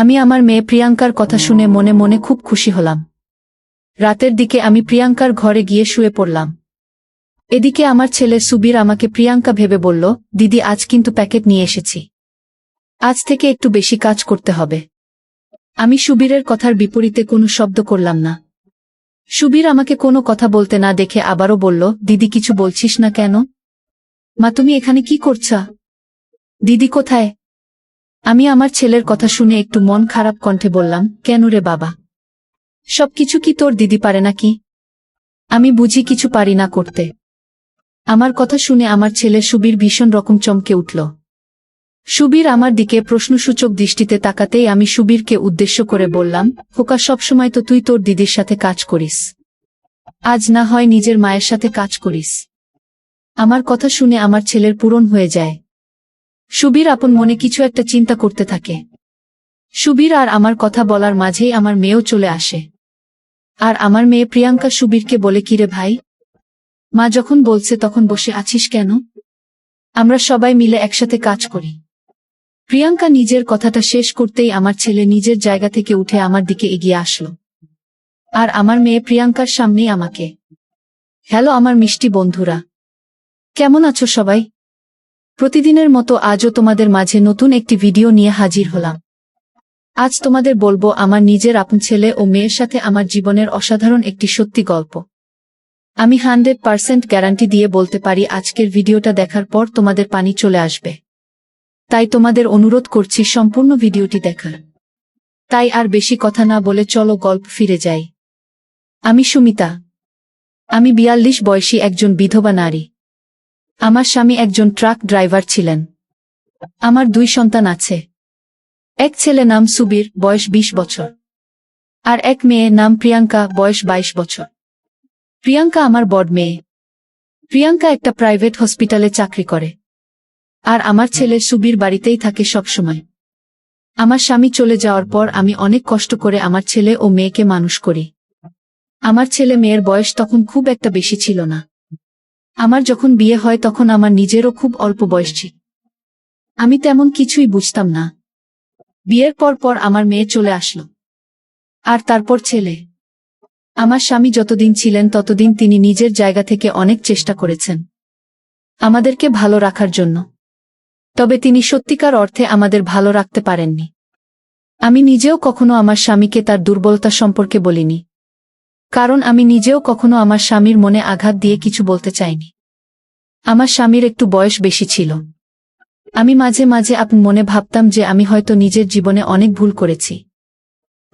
আমি আমার মেয়ে প্রিয়াঙ্কার কথা শুনে মনে মনে খুব খুশি হলাম। রাতের দিকে আমি প্রিয়াঙ্কার ঘরে গিয়ে শুয়ে পড়লাম। এদিকে আমার ছেলে সুবীর আমাকে প্রিয়াঙ্কা ভেবে বলল, দিদি, আজ কিন্তু প্যাকেট নিয়ে এসেছি। আজ থেকে একটু বেশি কাজ করতে হবে আমি সুবীরের কথার বিপরীতে কোনো শব্দ করলাম না। সুবীর আমাকে কোনো কথা বলতে না দেখে আবারও বলল, দিদি, কিছু বলছিস না কেন? মা, তুমি এখানে কি করছা? দিদি কোথায়? আমি আমার ছেলের কথা শুনে একটু মন খারাপ কণ্ঠে বললাম, কেন রে বাবা? সবকিছু কি তোর দিদি পারে নাকি? আমি বুঝি কিছু পারি না করতে। আমার কথা শুনে আমার ছেলে সুবীর ভীষণ রকম চমকে উঠল। সুবীর আমার দিকে প্রশ্নসূচক দৃষ্টিতে তাকাতেই আমি সুবীরকে উদ্দেশ্য করে বললাম, খোকা, সবসময় তো তুই তোর দিদির সাথে কাজ করিস। আজ না হয় নিজের মায়ের সাথে কাজ করিস। আমার কথা শুনে আমার ছেলের পূরণ হয়ে যায়। সুবীর আপন মনে কিছু একটা চিন্তা করতে থাকে। সুবীর আর আমার কথা বলার মাঝেই আমার মেয়েও চলে আসে। আর আমার মেয়ে প্রিয়াঙ্কা সুবীরকে বলে, কিরে ভাই? মা যখন বলছে, তখন বসে আছিস কেন? আমরা সবাই মিলে একসাথে কাজ করি। প্রিয়াঙ্কা নিজের কথাটা শেষ করতেই আমার ছেলে নিজের জায়গা থেকে উঠে আমার দিকে এগিয়ে আসলো। আর আমার মেয়ে প্রিয়াঙ্কার সামনেই আমাকে। হ্যালো, আমার মিষ্টি বন্ধুরা। কেমন আছো সবাই? প্রতিদিনের মতো আজও তোমাদের মাঝে নতুন একটি ভিডিও নিয়ে হাজির হলাম। আজ তোমাদের বলব আমার নিজের আপন ছেলে ও মেয়ের সাথে আমার জীবনের অসাধারণ একটি সত্যি গল্প। আমি হান্ড্রেড পার্সেন্ট গ্যারান্টি দিয়ে বলতে পারি আজকের ভিডিওটা দেখার পর তোমাদের পানি চলে আসবে। তাই তোমাদের অনুরোধ করছি সম্পূর্ণ ভিডিওটি দেখার। তাই আর বেশি কথা না বলে চলো গল্প ফিরে যাই। আমি সুমিতা। আমি বিয়াল্লিশ বয়সী একজন বিধবা নারী। আমার স্বামী একজন ট্রাক ড্রাইভার ছিলেন। আমার দুই সন্তান আছে। এক ছেলে নাম সুবীর, বয়স ২০ বছর। আর এক মেয়ে নাম প্রিয়াঙ্কা, বয়স ২২ বছর। প্রিয়াঙ্কা আমার বড় মেয়ে। প্রিয়াঙ্কা একটা প্রাইভেট হসপিটালে চাকরি করে। আর আমার ছেলে সুবীর বাড়িতেই থাকে সবসময়। আমার স্বামী চলে যাওয়ার পর আমি অনেক কষ্ট করে আমার ছেলে ও মেয়েকে মানুষ করি। আমার ছেলে মেয়ের বয়স তখন খুব একটা বেশি ছিল না। আমার যখন বিয়ে হয় তখন আমার নিজেরও খুব অল্প বয়স। ছিল আমি তেমন কিছুই বুঝতাম না। বিয়ের পর পর আমার মেয়ে চলে আসলো। আর তারপর ছেলে। আমার স্বামী যতদিন ছিলেন ততদিন তিনি নিজের জায়গা থেকে অনেক চেষ্টা করেছেন। আমাদেরকে ভালো রাখার জন্য। তবে তিনি সত্যিকার অর্থে আমাদের ভালো রাখতে পারেননি। আমি নিজেও কখনো আমার স্বামীকে তার দুর্বলতা সম্পর্কে বলিনি। কারণ আমি নিজেও কখনো আমার স্বামীর মনে আঘাত দিয়ে কিছু বলতে চাইনি। আমার স্বামীর একটু বয়স বেশি ছিল। আমি মাঝে মাঝে আপন মনে ভাবতাম যে আমি হয়তো নিজের জীবনে অনেক ভুল করেছি।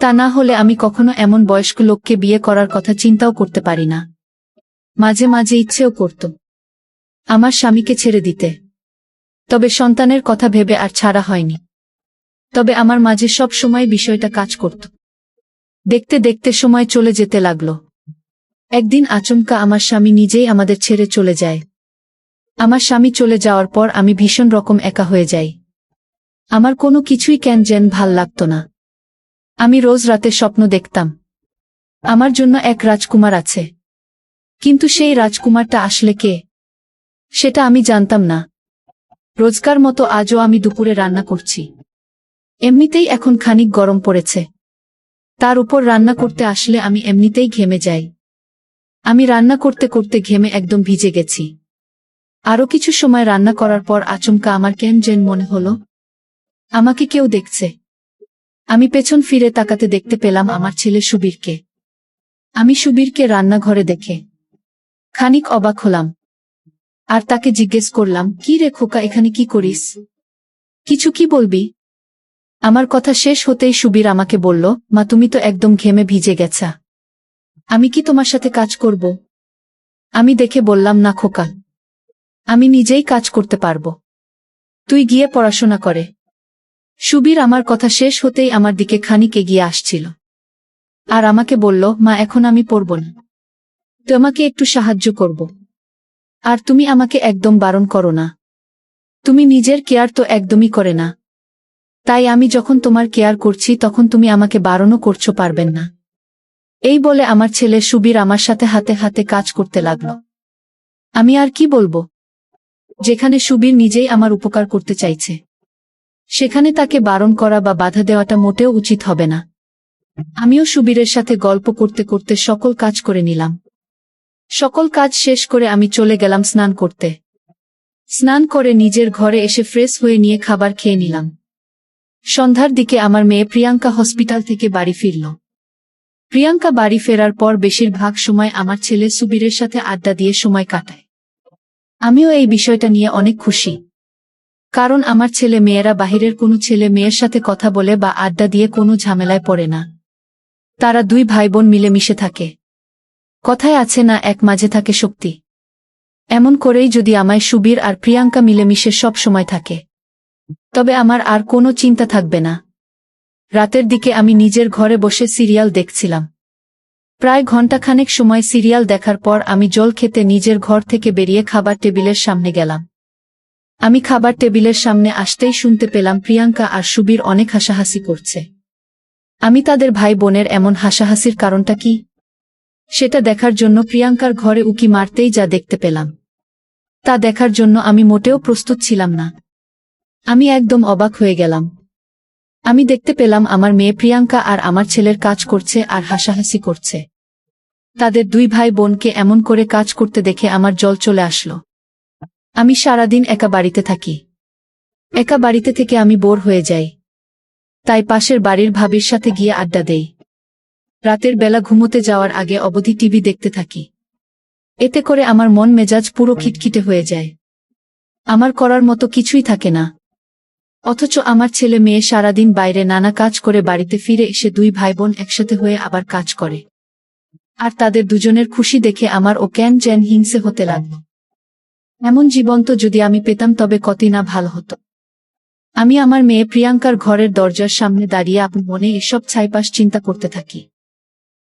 তা না হলে আমি কখনো এমন বয়স্ক লোককে বিয়ে করার কথা চিন্তাও করতে পারি না। মাঝে মাঝে ইচ্ছেও করত। আমার স্বামীকে ছেড়ে দিতে। তবে সন্তানের কথা ভেবে আর ছাড়া হয়নি। তবে আমার মাঝে সব সময় বিষয়টা কাজ করত। দেখতে দেখতে সময় চলে যেতে লাগল। একদিন আচমকা আমার স্বামী নিজেই আমাদের ছেড়ে চলে যায়। আমার স্বামী চলে যাওয়ার পর আমি ভীষণ রকম একা হয়ে যাই। আমার কোনো কিছুই কেন যেন ভালো লাগত না। আমি রোজ রাতে স্বপ্ন দেখতাম। আমার জন্য এক রাজকুমার আছে। কিন্তু সেই রাজকুমারটা আসলে কে? সেটা আমি জানতাম না। রোজকার মতো আজও আমি দুপুরে রান্না করছি। এমনিতেই এখন খানিক গরম পড়েছে। তার উপর রান্না করতে আসলে আমি এমনিতেই ঘেমে যাই। আমি রান্না করতে করতে ঘেমে একদম ভিজে গেছি। আরও কিছু সময় রান্না করার পর আচমকা আমার কেন যেন মনে হলো? আমাকে কেউ দেখছে। আমি পেছন ফিরে তাকাতে দেখতে পেলাম আমার ছেলে সুবীরকে। আমি সুবীরকে রান্নাঘরে দেখে। খানিক অবাক হলাম। আর তাকে জিজ্ঞেস করলাম, কি রে খোকা, এখানে কি করিস? কিছু কি বলবি? আমার কথা শেষ হতেই সুবীর আমাকে বলল, মা, তুমি তো একদম ঘেমে ভিজে গেছা। আমি কি তোমার সাথে কাজ করব? আমি দেখে বললাম, না খোকা। আমি নিজেই কাজ করতে পারব। তুই গিয়ে পড়াশোনা করে। সুবীর আমার কথা শেষ হতেই আমার দিকে খানিক এগিয়ে আসছিল। আর আমাকে বলল, মা, এখন আমি পড়ব না। তোমাকে একটু সাহায্য করব। আর তুমি আমাকে একদম বারণ করো না। তুমি নিজের কেয়ার তো একদমই করে না। তাই আমি যখন তোমার কেয়ার করছি তখন তুমি আমাকে বারণও করছ পারবেন না। এই বলে আমার ছেলে সুবীর আমার সাথে হাতে হাতে কাজ করতে লাগল। আমি আর কি বলব? যেখানে সুবীর নিজেই আমার উপকার করতে চাইছে। সেখানে তাকে বারণ করা বা বাধা দেওয়াটা মোটেও উচিত হবে না। আমিও সুবীরের সাথে গল্প করতে করতে সকল কাজ করে নিলাম। সকল কাজ শেষ করে আমি চলে গেলাম স্নান করতে। স্নান করে নিজের ঘরে এসে ফ্রেশ হয়ে নিয়ে খাবার খেয়ে নিলাম। সন্ধ্যার দিকে আমার মেয়ে প্রিয়াঙ্কা হসপিটাল থেকে বাড়ি ফিরল। প্রিয়াঙ্কা বাড়ি ফেরার পর বেশিরভাগ সময় আমার ছেলে সুবীরের সাথে আড্ডা দিয়ে সময় কাটায়। আমিও এই বিষয়টা নিয়ে অনেক খুশি। কারণ আমার ছেলে মেয়েরা বাহিরের কোনো ছেলে মেয়ের সাথে কথা বলে বা আড্ডা দিয়ে কোনো ঝামেলায় পড়ে না। তারা দুই ভাই বোন মিলেমিশে থাকে। কথায় আছে না, এক মাঝে থাকে শক্তি। এমন করেই যদি আমায় সুবীর আর প্রিয়াঙ্কা মিলেমিশে সব সময় থাকে। তবে আমার আর কোনো চিন্তা থাকবে না। রাতের দিকে আমি নিজের ঘরে বসে সিরিয়াল দেখছিলাম। প্রায় ঘণ্টাখানেক সময় সিরিয়াল দেখার পর আমি জল খেতে নিজের ঘর থেকে বেরিয়ে খাবার টেবিলের সামনে গেলাম। আমি খাবার টেবিলের সামনে আসতেই শুনতে পেলাম প্রিয়াঙ্কা আর সুবীর অনেক হাসাহাসি করছে। আমি তাদের ভাই বোনের এমন হাসাহাসির কারণটা কি? সেটা দেখার জন্য প্রিয়াঙ্কার ঘরে উকি মারতেই যা দেখতে পেলাম। তা দেখার জন্য আমি মোটেও প্রস্তুত ছিলাম না। আমি একদম অবাক হয়ে গেলাম। আমি দেখতে পেলাম আমার মেয়ে প্রিয়াঙ্কা আর আমার ছেলের কাজ করছে আর হাসাহাসি করছে। তাদের দুই ভাই বোনকে এমন করে কাজ করতে দেখে আমার জল চলে আসলো। আমি সারাদিন একা বাড়িতে থাকি। একা বাড়িতে থেকে আমি বোর হয়ে যাই। তাই পাশের বাড়ির ভাবির সাথে গিয়ে আড্ডা দেই। রাতের বেলা ঘুমোতে যাওয়ার আগে অবধি টিভি দেখতে থাকি। এতে করে আমার মন মেজাজ পুরো খিটখিটে হয়ে যায়। আমার করার মতো কিছুই থাকে না। অথচ আমার ছেলে মেয়ে সারাদিন বাইরে নানা কাজ করে বাড়িতে ফিরে এসে দুই ভাই বোন একসাথে হয়ে আবার কাজ করে। আর তাদের দুজনের খুশি দেখে আমার ও ক্যান জ্যান হিংসে হতে লাগল। এমন জীবন্ত যদি আমি পেতাম তবে কতই না ভালো হতো। আমি আমার মেয়ে প্রিয়াঙ্কার ঘরের দরজার সামনে দাঁড়িয়ে আপন মনে এসব ছাইপাশ চিন্তা করতে থাকি।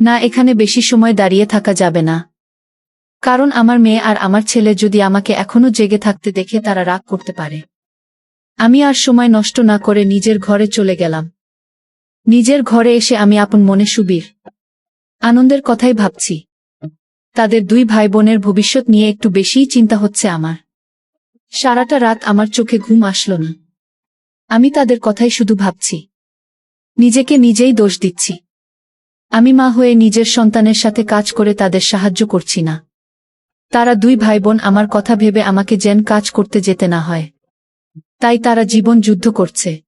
না, এখানে বেশি সময় দাঁড়িয়ে থাকা যাবে না। কারণ আমার মেয়ে আর আমার ছেলে যদি আমাকে এখনও জেগে থাকতে দেখে তারা রাগ করতে পারে। আমি আর সময় নষ্ট না করে নিজের ঘরে চলে গেলাম। নিজের ঘরে এসে আমি আপন মনে সুবীর। আনন্দের কথাই ভাবছি। তাদের দুই ভাই বোনের ভবিষ্যৎ নিয়ে একটু বেশিই চিন্তা হচ্ছে আমার। সারাটা রাত আমার চোখে ঘুম আসলো না। আমি তাদের কথাই শুধু ভাবছি। নিজেকে নিজেই দোষ দিচ্ছি। আমি মা হয়ে নিজের সন্তানের সাথে কাজ করে তাদের সাহায্য করছি না। তারা দুই ভাই বোন আমার কথা ভেবে আমাকে যেন কাজ করতে যেতে না হয়। তাই তারা জীবন যুদ্ধ করছে।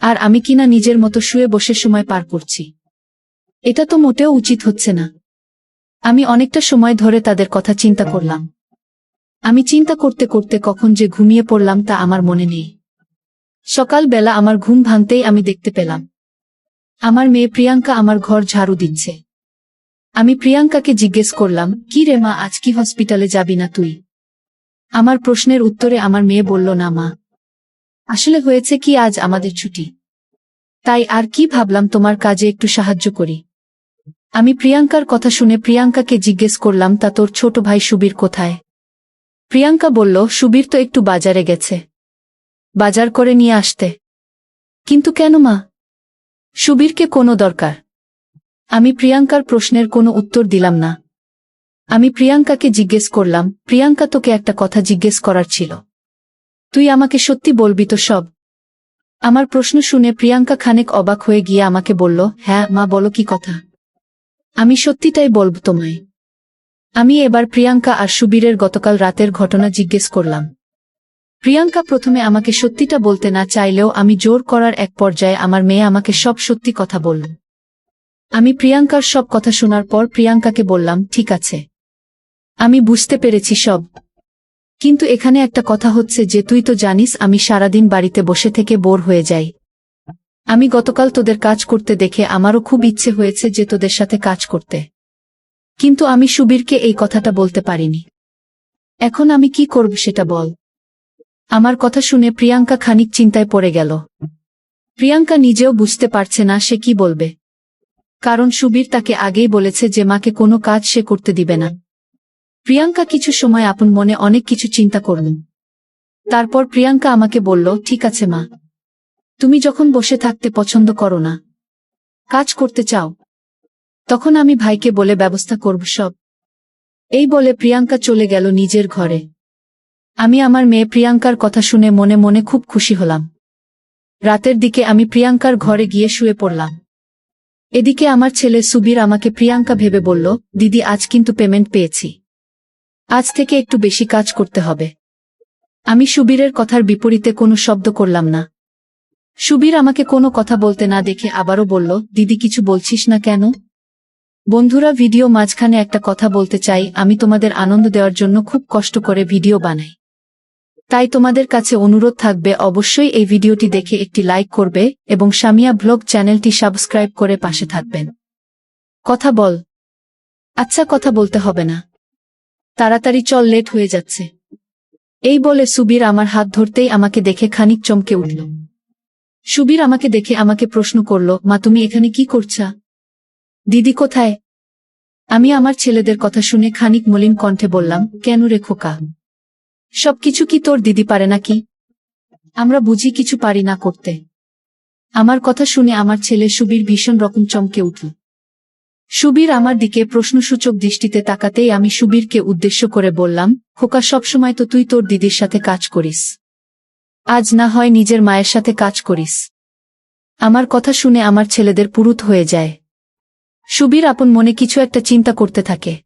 আর আমি কিনা নিজের মতো শুয়ে বসে সময় পার করছি? এটা তো মোটেও উচিত হচ্ছে না। আমি অনেকটা সময় ধরে তাদের কথা চিন্তা করলাম। আমি চিন্তা করতে করতে কখন যে ঘুমিয়ে পড়লাম তা আমার মনে নেই। সকালবেলা আমার ঘুম ভাঙতেই আমি দেখতে পেলাম। আমার মেয়ে প্রিয়াঙ্কা আমার ঘর ঝাড়ু দিচ্ছে। আমি প্রিয়াঙ্কাকে জিজ্ঞেস করলাম, কি রে মা, আজ কি হসপিটালে যাবি না তুই? আমার প্রশ্নের উত্তরে আমার মেয়ে বলল, না মা। আসলে হয়েছে কি, আজ আমাদের ছুটি। তাই আর কি ভাবলাম তোমার কাজে একটু সাহায্য করি। আমি প্রিয়াঙ্কার কথা শুনে প্রিয়াঙ্কাকে জিজ্ঞেস করলাম, তা তোর ছোট ভাই সুবীর কোথায়? প্রিয়াঙ্কা বলল, সুবীর তো একটু বাজারে গেছে। বাজার করে নিয়ে আসতে। কিন্তু কেন মা? সুবীরকে কোনো দরকার। আমি প্রিয়াঙ্কার প্রশ্নের কোনো উত্তর দিলাম না। আমি প্রিয়াঙ্কাকে জিজ্ঞেস করলাম, প্রিয়াঙ্কা তোকে একটা কথা জিজ্ঞেস করার ছিল। তুই আমাকে সত্যি বলবি তো সব? আমার প্রশ্ন শুনে প্রিয়াঙ্কা খানেক অবাক হয়ে গিয়ে আমাকে বলল হ্যাঁ মা, বলো কি কথা? আমি সত্যিটাই বলব তোমায়। আমি এবার প্রিয়াঙ্কা আর সুবীরের গতকাল রাতের ঘটনা জিজ্ঞেস করলাম। প্রিয়াঙ্কা প্রথমে আমাকে সত্যিটা বলতে না চাইলেও আমি জোর করার এক পর্যায়ে আমার মেয়ে আমাকে সব সত্যি কথা বলল। আমি প্রিয়াঙ্কার সব কথা শোনার পর প্রিয়াঙ্কাকে বললাম, ঠিক আছে। আমি বুঝতে পেরেছি সব। কিন্তু এখানে একটা কথা হচ্ছে যে তুই তো জানিস আমি সারাদিন বাড়িতে বসে থেকে বোর হয়ে যাই। আমি গতকাল তোদের কাজ করতে দেখে আমারও খুব ইচ্ছে হয়েছে যে তোদের সাথে কাজ করতে। কিন্তু আমি সুবীরকে এই কথাটা বলতে পারিনি। এখন আমি কি করব সেটা বল। আমার কথা শুনে প্রিয়াঙ্কা খানিক চিন্তায় পড়ে গেল। প্রিয়াঙ্কা নিজেও বুঝতে পারছে না সে কি বলবে। কারণ সুবীর তাকে আগেই বলেছে যে মাকে কোনো কাজ সে করতে দিবে না। প্রিয়াঙ্কা কিছু সময় আপন মনে অনেক কিছু চিন্তা করল। তারপর প্রিয়াঙ্কা আমাকে বলল, ঠিক আছে মা। তুমি যখন বসে থাকতে পছন্দ করো না, কাজ করতে চাও, তখন আমি ভাইকে বলে ব্যবস্থা করব সব। এই বলে প্রিয়াঙ্কা চলে গেল নিজের ঘরে। আমি আমার মেয়ে প্রিয়াঙ্কার কথা শুনে মনে মনে খুব খুশি হলাম। রাতের দিকে আমি প্রিয়াঙ্কার ঘরে গিয়ে শুয়ে পড়লাম। এদিকে আমার ছেলে সুবীর আমাকে প্রিয়াঙ্কা ভেবে বলল, দিদি, আজ কিন্তু পেমেন্ট পেয়েছি। আজ থেকে একটু বেশি কাজ করতে হবে। আমি সুবীরের কথার বিপরীতে কোনো শব্দ করলাম না। সুবীর আমাকে কোনো কথা বলতে না দেখে আবারও বলল, দিদি, কিছু বলছিস না কেন? বন্ধুরা, ভিডিও মাঝখানে একটা কথা বলতে চাই, আমি তোমাদের আনন্দ দেওয়ার জন্য খুব কষ্ট করে ভিডিও বানাই। তাই তোমাদের কাছে অনুরোধ থাকবে, অবশ্যই এই ভিডিওটি দেখে একটি লাইক করবে এবং সামিয়া ব্লগ চ্যানেলটি সাবস্ক্রাইব করে পাশে থাকবেন। কথা বল। আচ্ছা কথা বলতে হবে না। তাড়াতাড়ি চল, লেট হয়ে যাচ্ছে। এই বলে সুবীর আমার হাত ধরতেই আমাকে দেখে খানিক চমকে উঠল। সুবীর আমাকে দেখে আমাকে প্রশ্ন করল, মা, তুমি এখানে কি করছা? দিদি কোথায়? আমি আমার ছেলেদের কথা শুনে খানিক মলিন কণ্ঠে বললাম, কেন রে খোকা? সবকিছু কি তোর দিদি পারে নাকি? আমরা বুঝি কিছু পারি না করতে। আমার কথা শুনে আমার ছেলে সুবীর ভীষণ রকম চমকে উঠল। সুবীর আমার দিকে প্রশ্নসূচক দৃষ্টিতে তাকাতেই আমি সুবীরকে উদ্দেশ্য করে বললাম, খোকা সবসময় তো তুই তোর দিদির সাথে কাজ করিস। আজ না হয় নিজের মায়ের সাথে কাজ করিস। আমার কথা শুনে আমার ছেলেদের পুরুত হয়ে যায়। সুবীর আপন মনে কিছু একটা চিন্তা করতে থাকে।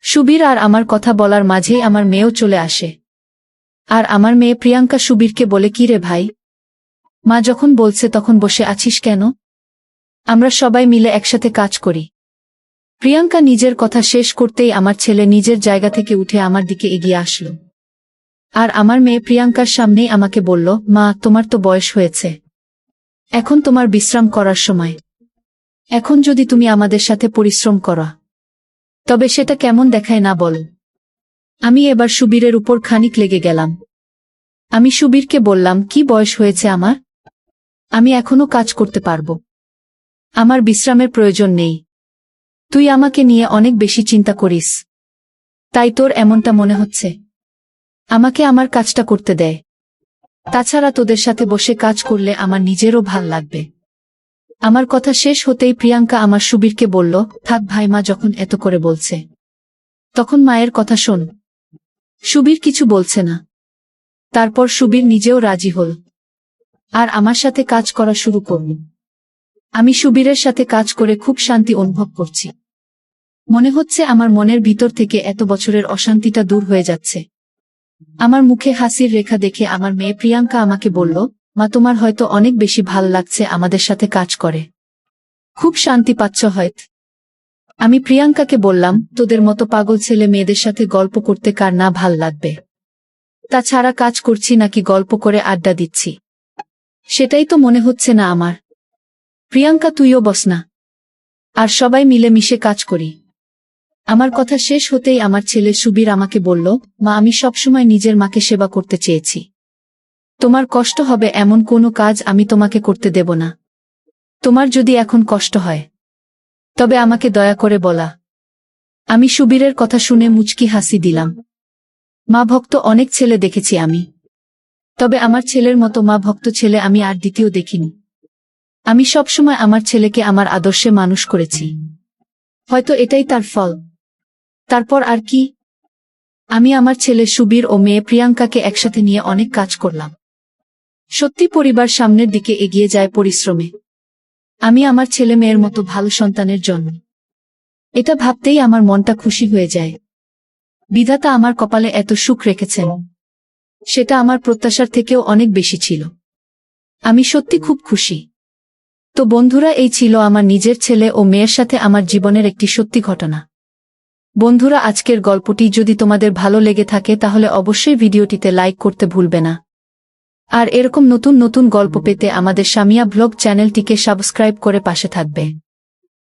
সুবীর আর আমার কথা বলার মাঝেই আমার মেয়েও চলে আসে। আর আমার মেয়ে প্রিয়াঙ্কা সুবীরকে বলে, কি রে ভাই? মা যখন বলছে তখন বসে আছিস কেন? আমরা সবাই মিলে একসাথে কাজ করি। প্রিয়াঙ্কা নিজের কথা শেষ করতেই আমার ছেলে নিজের জায়গা থেকে উঠে আমার দিকে এগিয়ে আসলো। আর আমার মেয়ে প্রিয়াঙ্কার সামনেই আমাকে বলল, মা, তোমার তো বয়স হয়েছে। এখন তোমার বিশ্রাম করার সময়। এখন যদি তুমি আমাদের সাথে পরিশ্রম করা। তবে সেটা কেমন দেখায় না বল। আমি এবার সুবীরের উপর খানিক লেগে গেলাম। আমি সুবীরকে বললাম, কি বয়স হয়েছে আমার? আমি এখনও কাজ করতে পারব। আমার বিশ্রামের প্রয়োজন নেই। তুই আমাকে নিয়ে অনেক বেশি চিন্তা করিস। তাই তোর এমনটা মনে হচ্ছে। আমাকে আমার কাজটা করতে দেয়। তাছাড়া তোদের সাথে বসে কাজ করলে আমার নিজেরও ভালো লাগবে। আমার কথা শেষ হতেই প্রিয়াঙ্কা আমার সুবীরকে বলল, থাক ভাই মা, যখন এত করে বলছে। তখন মায়ের কথা শোন। সুবীর কিছু বলছে না। তারপর সুবীর নিজেও রাজি হল। আর আমার সাথে কাজ করা শুরু করল। আমি সুবীরের সাথে কাজ করে খুব শান্তি অনুভব করছি। মনে হচ্ছে আমার মনের ভিতর থেকে এত বছরের অশান্তিটা দূর হয়ে যাচ্ছে। আমার মুখে হাসির রেখা দেখে আমার মেয়ে প্রিয়াঙ্কা আমাকে বলল, মা, তোমার হয়তো অনেক বেশি ভালো লাগছে আমাদের সাথে কাজ করে। খুব শান্তি পাচ্ছ হয়ত। আমি প্রিয়াঙ্কাকে বললাম, তোদের মতো পাগল ছেলে মেয়েদের সাথে গল্প করতে কার না ভালো লাগবে? তাছাড়া কাজ করছি নাকি গল্প করে আড্ডা দিচ্ছি? সেটাই তো মনে হচ্ছে না আমার। প্রিয়াঙ্কা, তুইও বস না। আর সবাই মিলে মিশে কাজ করি। আমার কথা শেষ হতেই আমার ছেলে সুবীর আমাকে বলল, মা, আমি সবসময় নিজের মাকে সেবা করতে চেয়েছি। তোমার কষ্ট হবে এমন কোনো কাজ আমি তোমাকে করতে দেব না। তোমার যদি এখন কষ্ট হয়, তবে আমাকে দয়া করে বলা। আমি সুবীরের কথা শুনে মুচকি হাসি দিলাম। মা, ভক্ত অনেক ছেলে দেখেছি আমি। তবে আমার ছেলের মতো মা, ভক্ত ছেলে আমি আর দ্বিতীয় দেখিনি। আমি সবসময় আমার ছেলেকে আমার আদর্শে মানুষ করেছি। হয়তো এটাই তার ফল। তারপর আর কি? আমি আমার ছেলে সুবীর ও মেয়ে প্রিয়াঙ্কাকে একসাথে নিয়ে অনেক কাজ করলাম। সত্যি পরিবার সামনের দিকে এগিয়ে যায় পরিশ্রমে। আমি আমার ছেলে মেয়ের মতো ভালো সন্তানের জন্ম। এটা ভাবতেই আমার মনটা খুশি হয়ে যায়। বিধাতা আমার কপালে এত সুখ রেখেছেন। সেটা আমার প্রত্যাশার থেকেও অনেক বেশি ছিল। আমি সত্যি খুব খুশি। তো বন্ধুরা, এই ছিল আমার নিজের ছেলে ও মেয়ের সাথে আমার জীবনের একটি সত্যি ঘটনা। বন্ধুরা, আজকের গল্পটি যদি তোমাদের ভালো লেগে থাকে, তাহলে অবশ্যই ভিডিওটিতে লাইক করতে ভুলবে না। আর এরকম নতুন নতুন গল্প পেতে আমাদের সামিয়া ব্লগ চ্যানেলটিকে সাবস্ক্রাইব করে পাশে থাকবে।